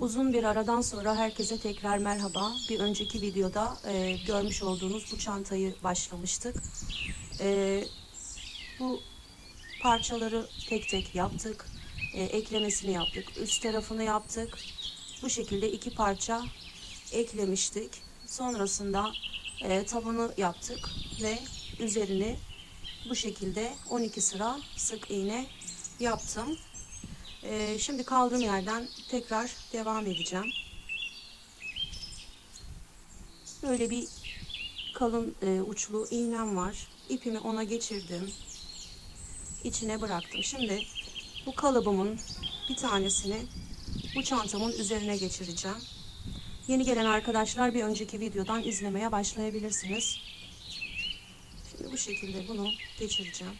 Uzun bir aradan sonra herkese tekrar merhaba. Bir önceki videoda e, görmüş olduğunuz bu çantayı başlamıştık. E, bu parçaları tek tek yaptık. E, eklemesini yaptık. Üst tarafını yaptık. Bu şekilde iki parça eklemiştik. Sonrasında e, tabanı yaptık ve üzerini bu şekilde 12 sıra sık iğne yaptım. Ee, şimdi kaldığım yerden tekrar devam edeceğim. Böyle bir kalın e, uçlu iğnem var. İpimi ona geçirdim. İçine bıraktım. Şimdi bu kalıbımın bir tanesini bu çantamın üzerine geçireceğim. Yeni gelen arkadaşlar bir önceki videodan izlemeye başlayabilirsiniz. Şimdi bu şekilde bunu geçireceğim.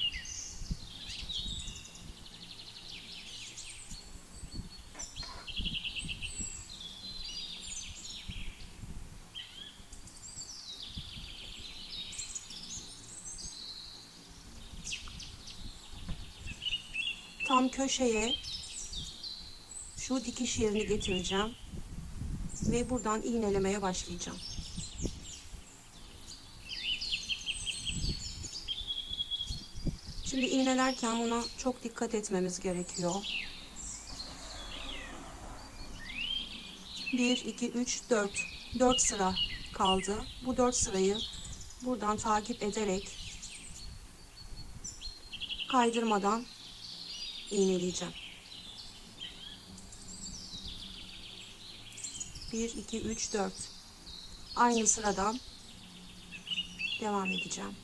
Tam köşeye şu dikiş yerini getireceğim ve buradan iğnelemeye başlayacağım. Şimdi iğnelerken buna çok dikkat etmemiz gerekiyor. 1, 2, 3, 4. 4 sıra kaldı. Bu 4 sırayı buradan takip ederek kaydırmadan iğneleyeceğim. 1, 2, 3, 4. Aynı sıradan devam edeceğim.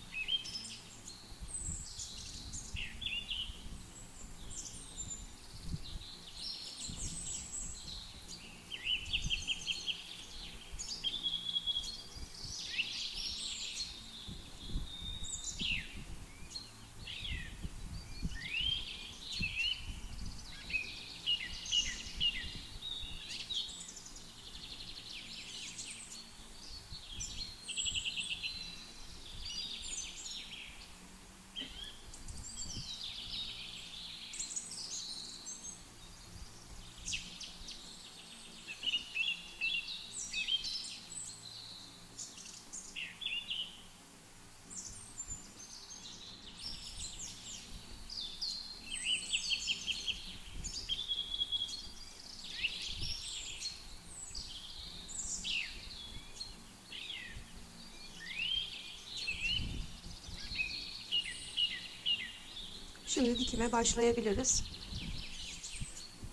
Şimdi dikime başlayabiliriz.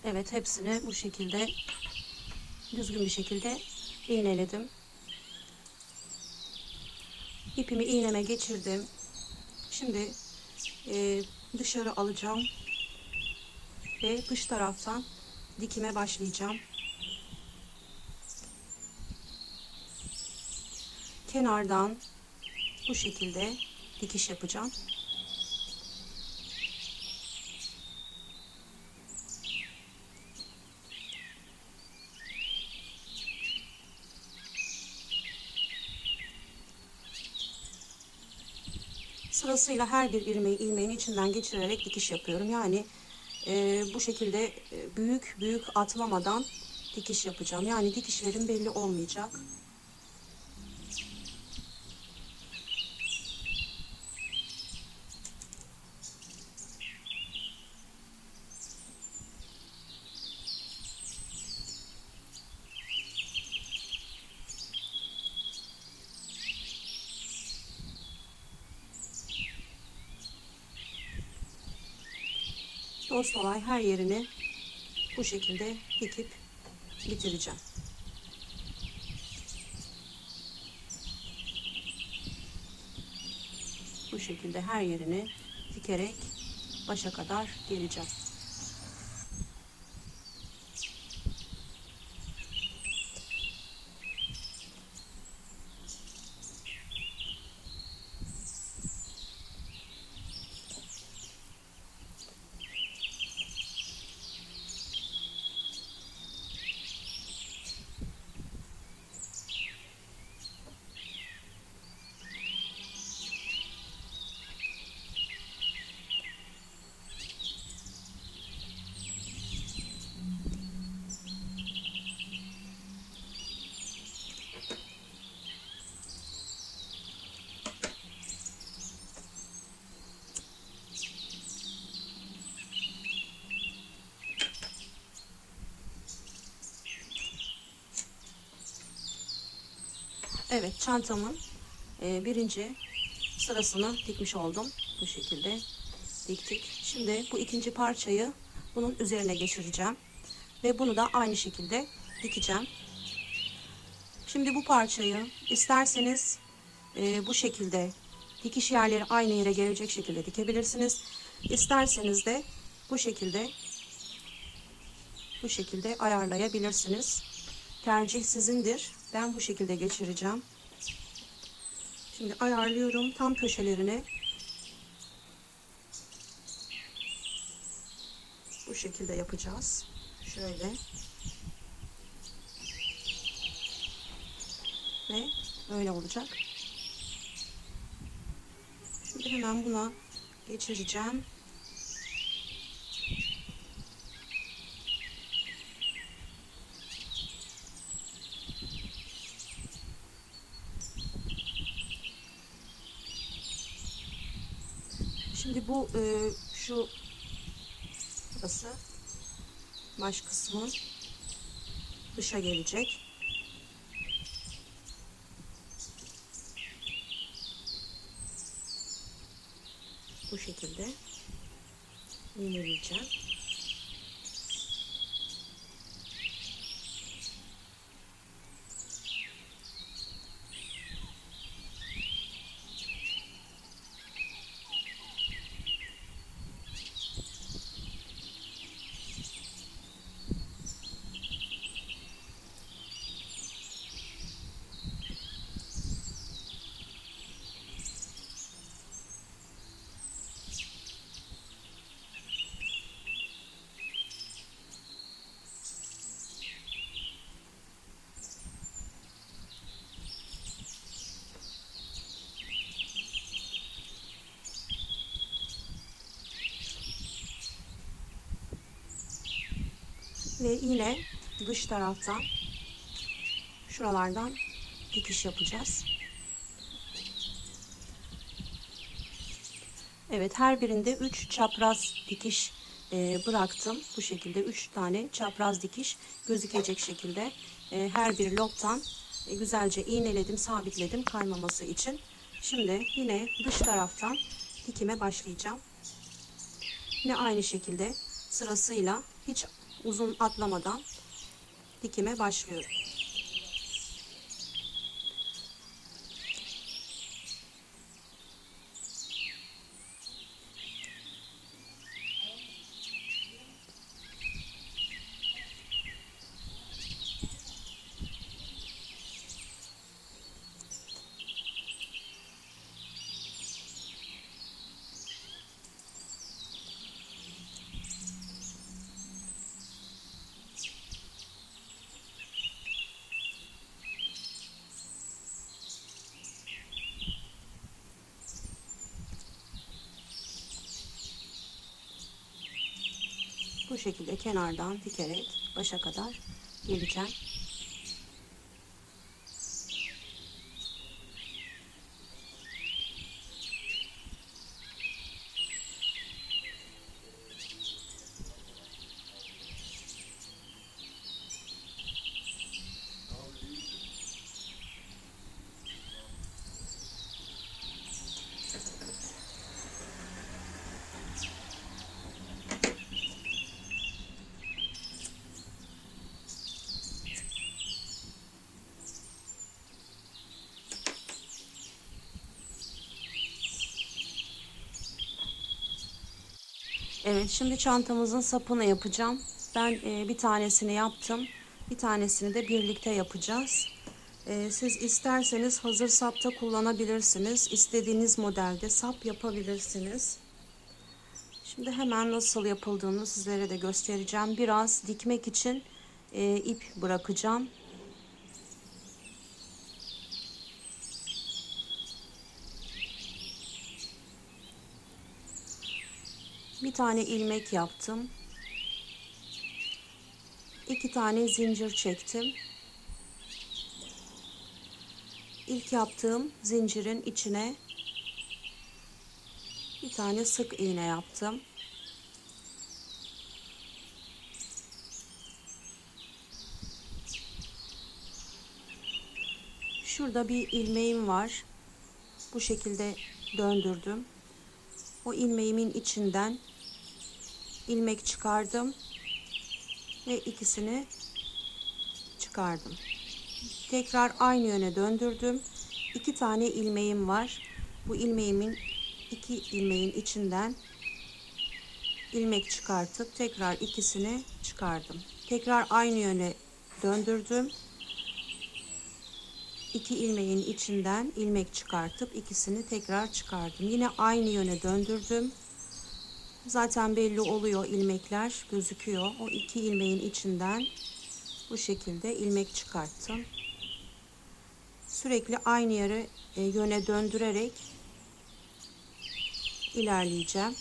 Evet hepsini bu şekilde düzgün bir şekilde iğneledim. İpimi iğneme geçirdim. Şimdi e, dışarı alacağım ve dış taraftan dikime başlayacağım. Kenardan bu şekilde dikiş yapacağım. Sırasıyla her bir ilmeği ilmeğin içinden geçirerek dikiş yapıyorum. Yani e, bu şekilde e, büyük büyük atlamadan dikiş yapacağım. Yani dikişlerim belli olmayacak. Dost olay her yerini bu şekilde dikip bitireceğim. Bu şekilde her yerini dikerek başa kadar geleceğim. Evet çantamın e, birinci sırasını dikmiş oldum. Bu şekilde diktik. Şimdi bu ikinci parçayı bunun üzerine geçireceğim. Ve bunu da aynı şekilde dikeceğim. Şimdi bu parçayı isterseniz e, bu şekilde dikiş yerleri aynı yere gelecek şekilde dikebilirsiniz. İsterseniz de bu şekilde bu şekilde ayarlayabilirsiniz. Tercih sizindir. Ben bu şekilde geçireceğim. Şimdi ayarlıyorum tam köşelerini. Bu şekilde yapacağız. Şöyle. Ve böyle olacak. Şimdi hemen buna geçireceğim. Bu e, şu burası baş kısmı dışa gelecek. Bu şekilde iğneleyeceğim. Ve yine dış taraftan şuralardan dikiş yapacağız. Evet her birinde 3 çapraz dikiş e, bıraktım. Bu şekilde 3 tane çapraz dikiş gözükecek şekilde e, her bir lobtan e, güzelce iğneledim, sabitledim kaymaması için. Şimdi yine dış taraftan dikime başlayacağım. Yine aynı şekilde sırasıyla hiç uzun atlamadan dikime başlıyorum. Bu şekilde kenardan dikerek başa kadar geleceğim. Evet şimdi çantamızın sapını yapacağım. Ben e, bir tanesini yaptım. Bir tanesini de birlikte yapacağız. E, siz isterseniz hazır sapta kullanabilirsiniz. İstediğiniz modelde sap yapabilirsiniz. Şimdi hemen nasıl yapıldığını sizlere de göstereceğim. Biraz dikmek için e, ip bırakacağım. Tane ilmek yaptım. İki tane zincir çektim. İlk yaptığım zincirin içine bir tane sık iğne yaptım. Şurada bir ilmeğim var. Bu şekilde döndürdüm. O ilmeğimin içinden ilmek çıkardım ve ikisini çıkardım. Tekrar aynı yöne döndürdüm. İki tane ilmeğim var. Bu ilmeğimin iki ilmeğin içinden ilmek çıkartıp tekrar ikisini çıkardım. Tekrar aynı yöne döndürdüm. İki ilmeğin içinden ilmek çıkartıp ikisini tekrar çıkardım. Yine aynı yöne döndürdüm. Zaten belli oluyor ilmekler gözüküyor. O iki ilmeğin içinden bu şekilde ilmek çıkarttım. Sürekli aynı yere e, yöne döndürerek ilerleyeceğim.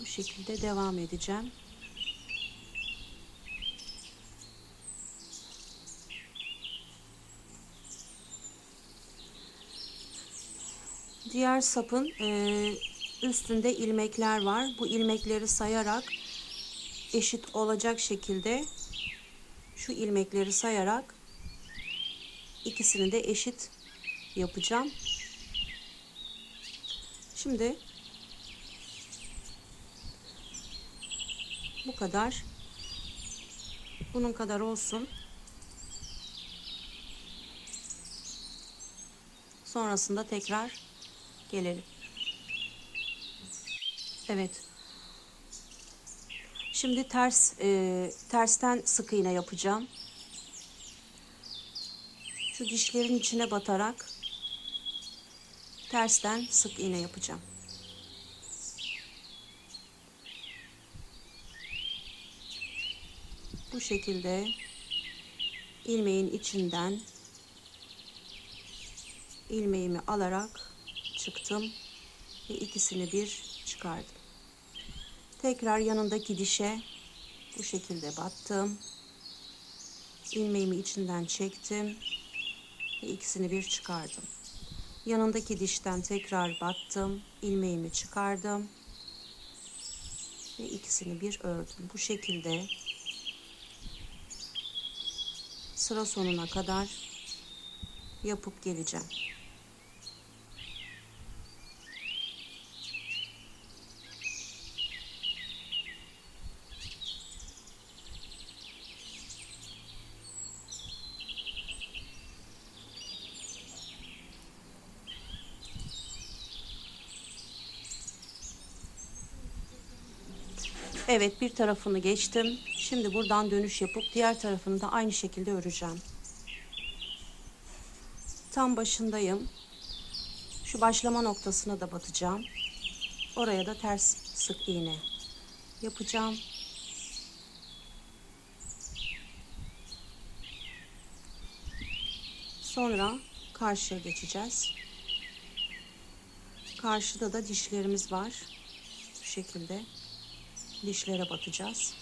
Bu devam edeceğim. Diğer sapın e, üstünde ilmekler var. Bu ilmekleri sayarak eşit olacak şekilde şu ilmekleri sayarak ikisini de eşit yapacağım. Şimdi bu kadar. Bunun kadar olsun. Sonrasında tekrar gelelim. Evet. Şimdi ters e, tersten sık iğne yapacağım. Şu dişlerin içine batarak tersten sık iğne yapacağım. Bu şekilde ilmeğin içinden ilmeğimi alarak çıktım ve ikisini bir çıkardım. Tekrar yanındaki dişe bu şekilde battım. İlmeğimi içinden çektim ve ikisini bir çıkardım. Yanındaki dişten tekrar battım, ilmeğimi çıkardım ve ikisini bir ördüm. Bu şekilde sıra sonuna kadar yapıp geleceğim. Evet bir tarafını geçtim. Şimdi buradan dönüş yapıp diğer tarafını da aynı şekilde öreceğim. Tam başındayım. Şu başlama noktasına da batacağım. Oraya da ters sık iğne yapacağım. Sonra karşıya geçeceğiz. Karşıda da dişlerimiz var. Bu şekilde dişlere batacağız.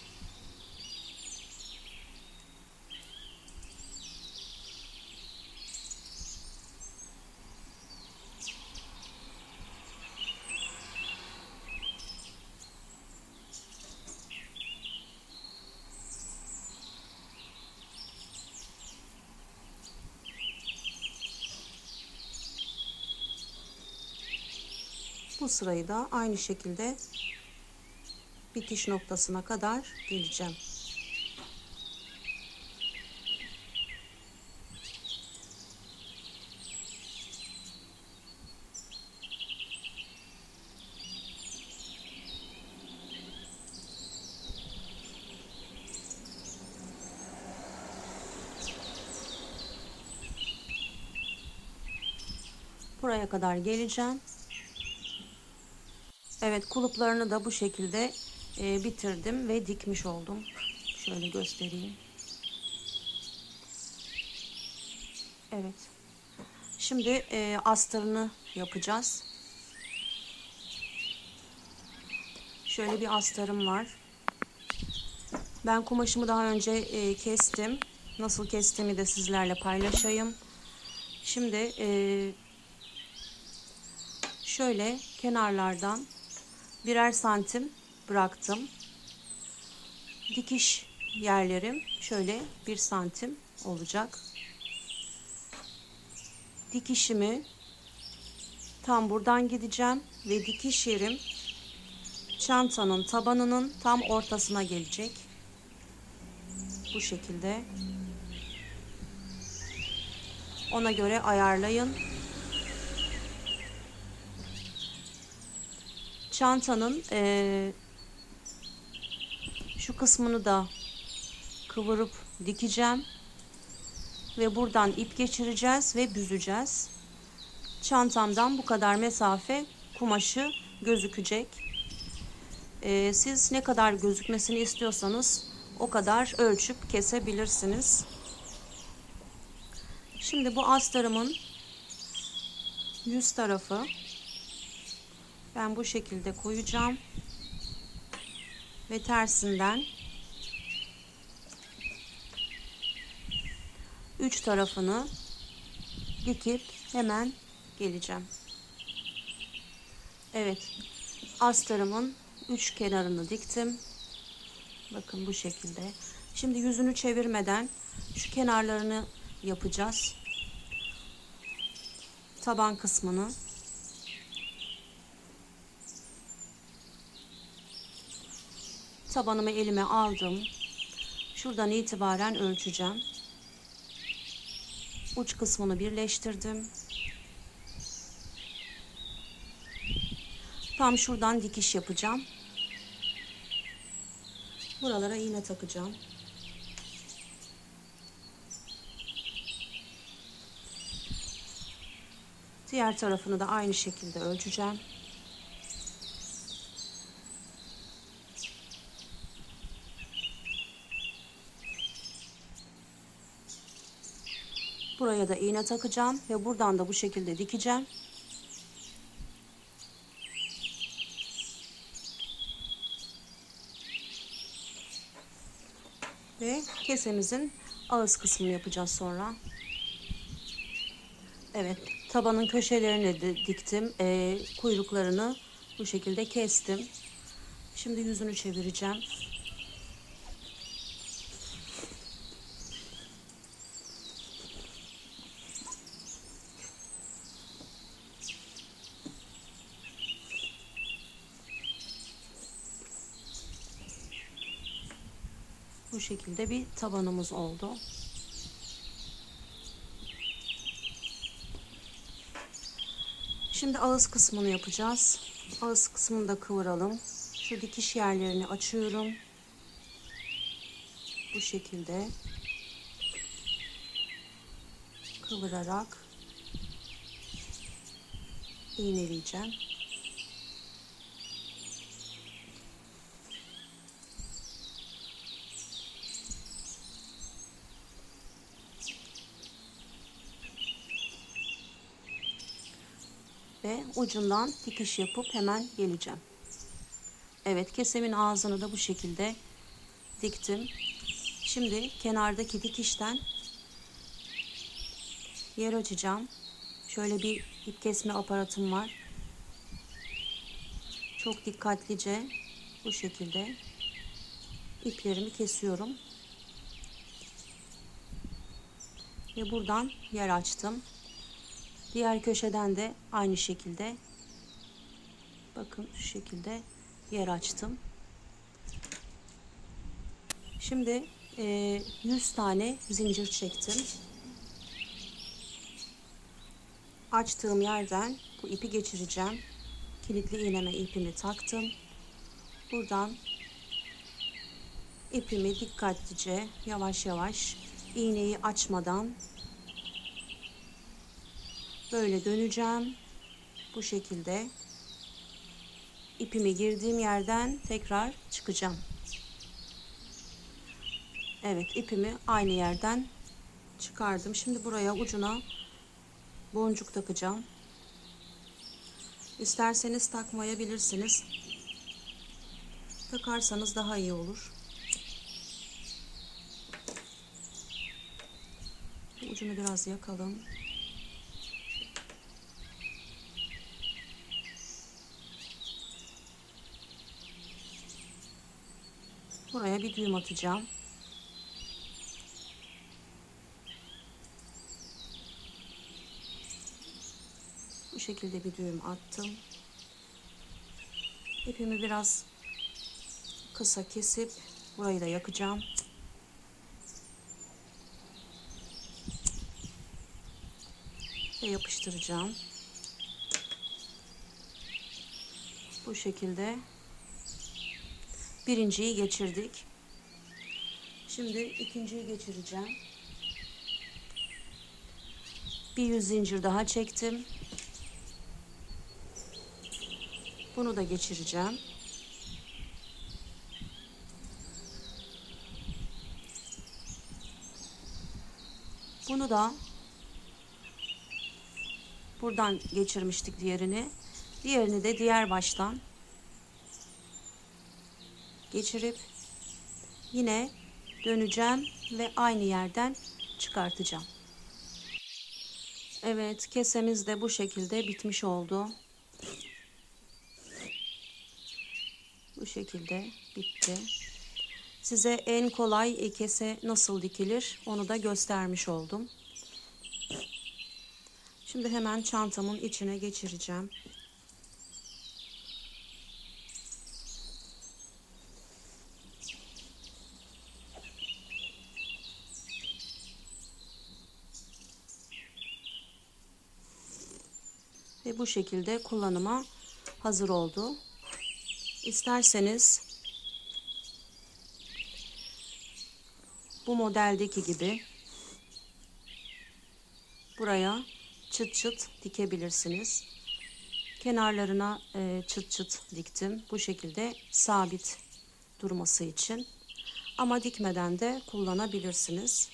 Sırayı da aynı şekilde bitiş noktasına kadar geleceğim. Buraya kadar geleceğim. Evet kuluplarını da bu şekilde e, bitirdim ve dikmiş oldum. Şöyle göstereyim. Evet. Şimdi e, astarını yapacağız. Şöyle bir astarım var. Ben kumaşımı daha önce e, kestim. Nasıl kestiğimi de sizlerle paylaşayım. Şimdi e, şöyle kenarlardan birer santim bıraktım. Dikiş yerlerim şöyle bir santim olacak. Dikişimi tam buradan gideceğim ve dikiş yerim çantanın tabanının tam ortasına gelecek. Bu şekilde. Ona göre ayarlayın. Çantanın eee, şu kısmını da kıvırıp dikeceğim ve buradan ip geçireceğiz ve büzeceğiz. Çantamdan bu kadar mesafe kumaşı gözükecek. Ee, siz ne kadar gözükmesini istiyorsanız o kadar ölçüp kesebilirsiniz. Şimdi bu astarımın yüz tarafı ben bu şekilde koyacağım ve tersinden üç tarafını dikip hemen geleceğim. Evet. Astarımın üç kenarını diktim. Bakın bu şekilde. Şimdi yüzünü çevirmeden şu kenarlarını yapacağız. Taban kısmını. Tabanımı elime aldım. Şuradan itibaren ölçeceğim. Uç kısmını birleştirdim. Tam şuradan dikiş yapacağım. Buralara iğne takacağım. Diğer tarafını da aynı şekilde ölçeceğim. Buraya da iğne takacağım ve buradan da bu şekilde dikeceğim. Ve kesemizin ağız kısmını yapacağız sonra. Evet, tabanın köşelerini de diktim. Ee, kuyruklarını bu şekilde kestim. Şimdi yüzünü çevireceğim. Şekilde bir tabanımız oldu. Şimdi ağız kısmını yapacağız. Ağız kısmını da kıvıralım. Şu dikiş yerlerini açıyorum. Bu şekilde kıvırarak iğneleyeceğim. Ve ucundan dikiş yapıp hemen geleceğim. Evet kesemin ağzını da bu şekilde diktim. Şimdi kenardaki dikişten yer açacağım. Şöyle bir ip kesme aparatım var. Çok dikkatlice bu şekilde iplerimi kesiyorum. Ve buradan yer açtım. Diğer köşeden de aynı şekilde bakın şu şekilde yer açtım. Şimdi e, 100 tane zincir çektim. Açtığım yerden bu ipi geçireceğim. Kilitli iğneme ipimi taktım. Buradan ipimi dikkatlice yavaş yavaş iğneyi açmadan böyle döneceğim. Bu şekilde ipimi girdiğim yerden tekrar çıkacağım. Evet ipimi aynı yerden çıkardım. Şimdi buraya ucuna boncuk takacağım. İsterseniz takmayabilirsiniz. takarsanız daha iyi olur. Ucunu biraz yakalım. Buraya bir düğüm atacağım. Bu şekilde bir düğüm attım. İpimi biraz kısa kesip burayı da yakacağım. Ve yapıştıracağım. Bu şekilde birinciyi geçirdik. Şimdi ikinciyi geçireceğim. Bir yüz zincir daha çektim. Bunu da geçireceğim. Bunu da buradan geçirmiştik diğerini. Diğerini de diğer baştan geçirip yine döneceğim ve aynı yerden çıkartacağım. Evet, kesemiz de bu şekilde bitmiş oldu. Bu şekilde bitti. Size en kolay kese nasıl dikilir onu da göstermiş oldum. Şimdi hemen çantamın içine geçireceğim. Ve bu şekilde kullanıma hazır oldu. İsterseniz bu modeldeki gibi buraya çıt çıt dikebilirsiniz. Kenarlarına e, çıt çıt diktim. Bu şekilde sabit durması için. Ama dikmeden de kullanabilirsiniz.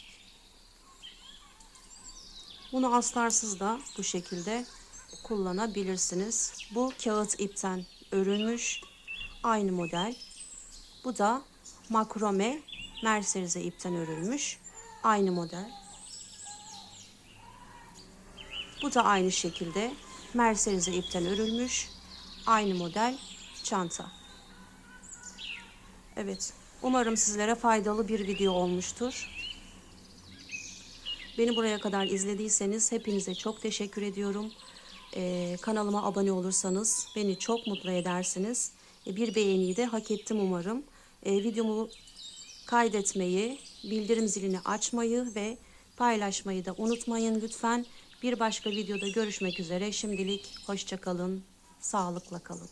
Bunu aslarsız da bu şekilde kullanabilirsiniz. Bu kağıt ipten örülmüş aynı model. Bu da makrome merserize ipten örülmüş aynı model. Bu da aynı şekilde merserize ipten örülmüş aynı model çanta. Evet, umarım sizlere faydalı bir video olmuştur. Beni buraya kadar izlediyseniz hepinize çok teşekkür ediyorum. Ee, kanalıma abone olursanız beni çok mutlu edersiniz. Ee, bir beğeniyi de hak ettim umarım. Ee, videomu kaydetmeyi, bildirim zilini açmayı ve paylaşmayı da unutmayın lütfen. Bir başka videoda görüşmek üzere. Şimdilik hoşçakalın, sağlıkla kalın.